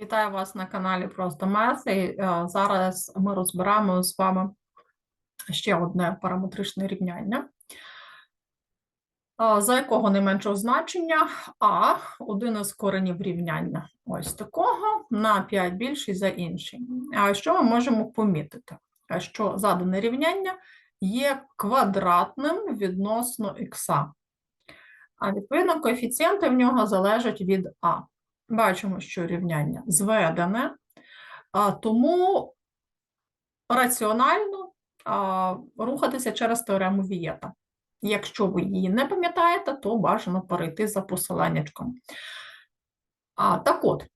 Вітаю вас на каналі Просто Мес. І е, зараз ми розберемо з вами ще одне параметричне рівняння, е, за якого найменшого значення А один із коренів рівняння ось такого на 5 більший за інший. А що ми можемо помітити? Що задане рівняння є квадратним відносно х. А відповідно, коефіцієнти в нього залежать від А. Бачимо, що рівняння зведене, тому раціонально рухатися через теорему Вієта. Якщо ви її не пам'ятаєте, то бажано перейти за посиланнячком. Так от,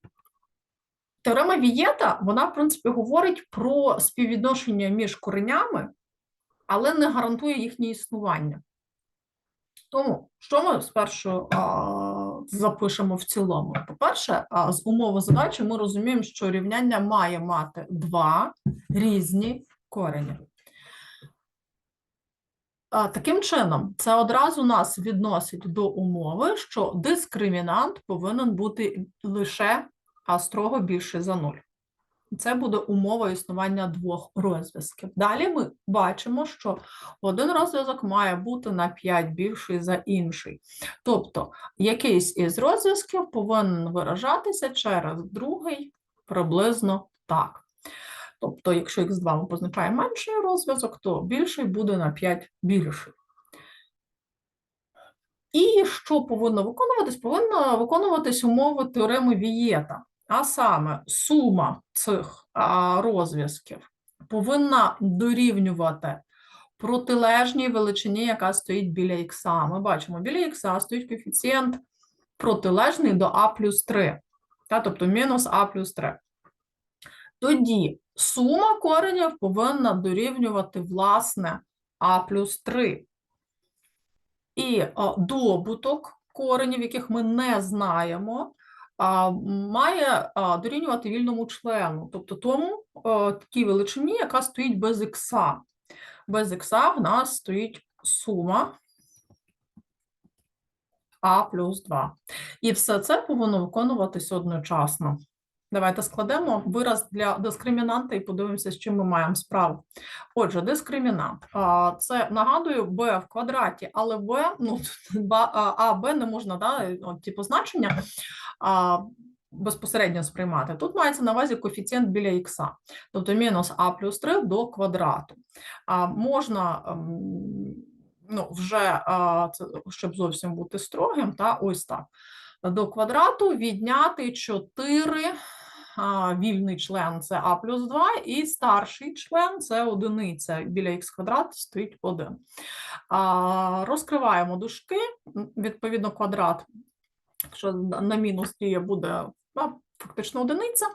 теорема Вієта, вона, в принципі, говорить про співвідношення між коренями, але не гарантує їхнє існування. Тому, що ми спершу запишемо в цілому? По-перше, з умови задачі ми розуміємо, що рівняння має мати два різні корені. Таким чином, це одразу нас відносить до умови, що дискримінант повинен бути лише строго більше за нуль. Це буде умова існування двох розв'язків. Далі ми бачимо, що один розв'язок має бути на 5 більший за інший. Тобто якийсь із розв'язків повинен виражатися через другий приблизно так. Тобто, якщо х2 ми позначаємо менший розв'язок, то більший буде на 5 більший. І що повинно виконуватись? Повинно виконуватись умови теореми Вієта. А саме сума цих розв'язків повинна дорівнювати протилежній величині, яка стоїть біля х. Ми бачимо, біля х стоїть коефіцієнт протилежний до а плюс 3, та, тобто мінус а плюс 3. Тоді сума коренів повинна дорівнювати, власне, а плюс 3. І добуток коренів, яких ми не знаємо, має дорівнювати вільному члену, тобто тому а, такій величині, яка стоїть без ікса. Без ікса в нас стоїть сума а плюс 2. І все це повинно виконуватись одночасно. Давайте складемо вираз для дискримінанта і подивимося, з чим ми маємо справу. Отже, дискримінант. Це нагадую b в квадраті, але b, ну, а, b не можна, да, от, ті позначення а, безпосередньо сприймати. Тут мається на увазі коефіцієнт біля х, тобто мінус а плюс 3 до квадрату. А, Можна ем, ну, вже, щоб зовсім бути строгим, та ось так. До квадрату відняти 4 а, вільний член це а плюс 2, і старший член це одиниця. Біля х квадрат стоїть 1. Розкриваємо дужки, відповідно, квадрат, якщо на мінус діє, буде фактично одиниця.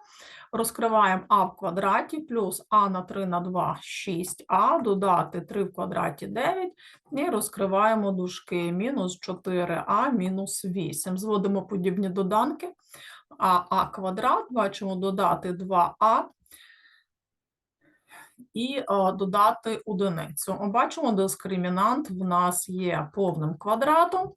Розкриваємо а в квадраті плюс а на 3 на 2 6а, додати 3 в квадраті 9, і розкриваємо дужки мінус 4а мінус 8. Зводимо подібні доданки. А, а квадрат, бачимо додати 2а і а, додати одиницю. Бачимо, дискримінант в нас є повним квадратом,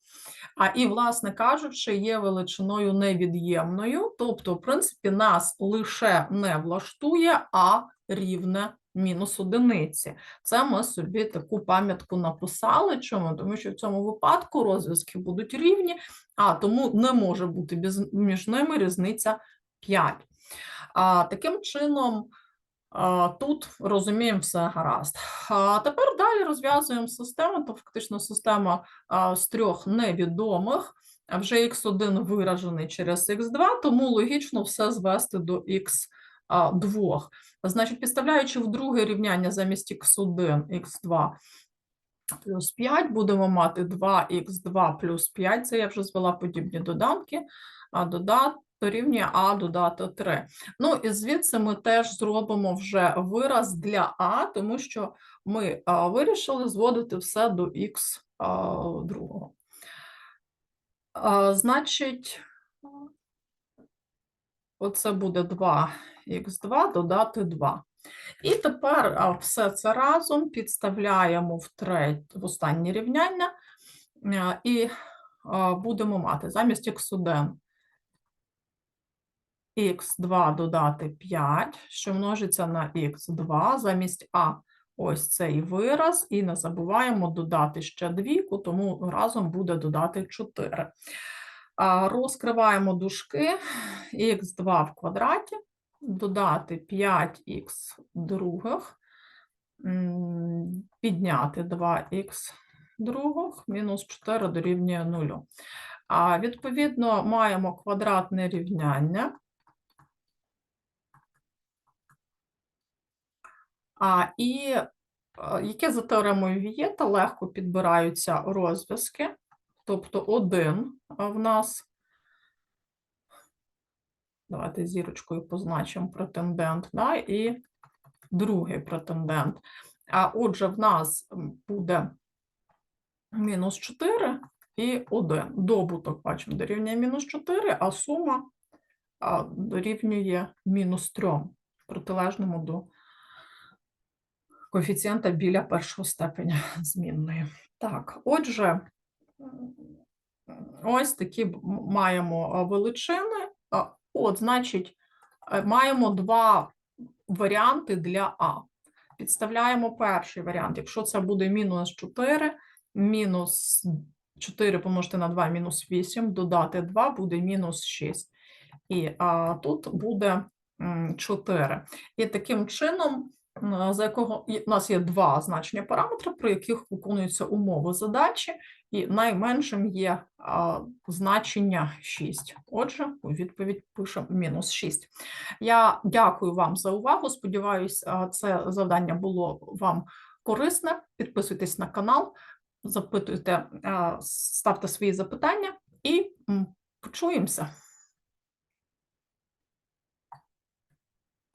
а і, власне кажучи, є величиною невід'ємною. Тобто, в принципі, нас лише не влаштує, а рівне мінус одиниці. Це ми собі таку пам'ятку написали. Чому? Тому що в цьому випадку розв'язки будуть рівні, а тому не може бути між ними різниця 5. А, таким чином, тут розуміємо все гаразд. Тепер далі розв'язуємо систему, то фактично система з трьох невідомих. Вже х1 виражений через х2, тому логічно все звести до х2. Значить, підставляючи в друге рівняння замість х1, х2 плюс 5, будемо мати 2х2 плюс 5, це я вже звела подібні доданки, а додати дорівнює а додати 3. Ну і звідси ми теж зробимо вже вираз для а, тому що ми а, вирішили зводити все до х другого. Значить, оце буде 2х2 додати 2. І тепер все це разом підставляємо в, треть, в останнє рівняння і будемо мати замість х1 х2 додати 5, що множиться на х2 замість а ось цей вираз, і не забуваємо додати ще двійку, тому разом буде додати 4. Розкриваємо дужки х2 в квадраті, додати 5х других, підняти 2х других, мінус 4 дорівнює 0. А відповідно маємо квадратне рівняння. А, і яке за теоремою Вієта легко підбираються розв'язки. Тобто один в нас, давайте зірочкою позначимо претендент, да, і другий претендент. А отже, в нас буде мінус 4 і 1. Добуток, бачимо, дорівнює мінус 4, а сума дорівнює мінус 3, протилежному до коефіцієнта біля першого степеня змінної. Так, отже, ось такі маємо величини. От, значить, е, маємо два варіанти для А. Підставляємо перший варіант. Якщо це буде мінус 4, мінус 4 помножити на 2, мінус 8, додати 2 буде мінус 6. І а, тут буде 4. І таким чином, за якого у нас є два значення параметри, при яких виконуються умови задачі, і найменшим є а, значення 6. Отже, у відповідь пишемо мінус 6. Я дякую вам за увагу. Сподіваюсь, а, це завдання було вам корисне. Підписуйтесь на канал, запитуйте, ставте свої запитання і почуємося.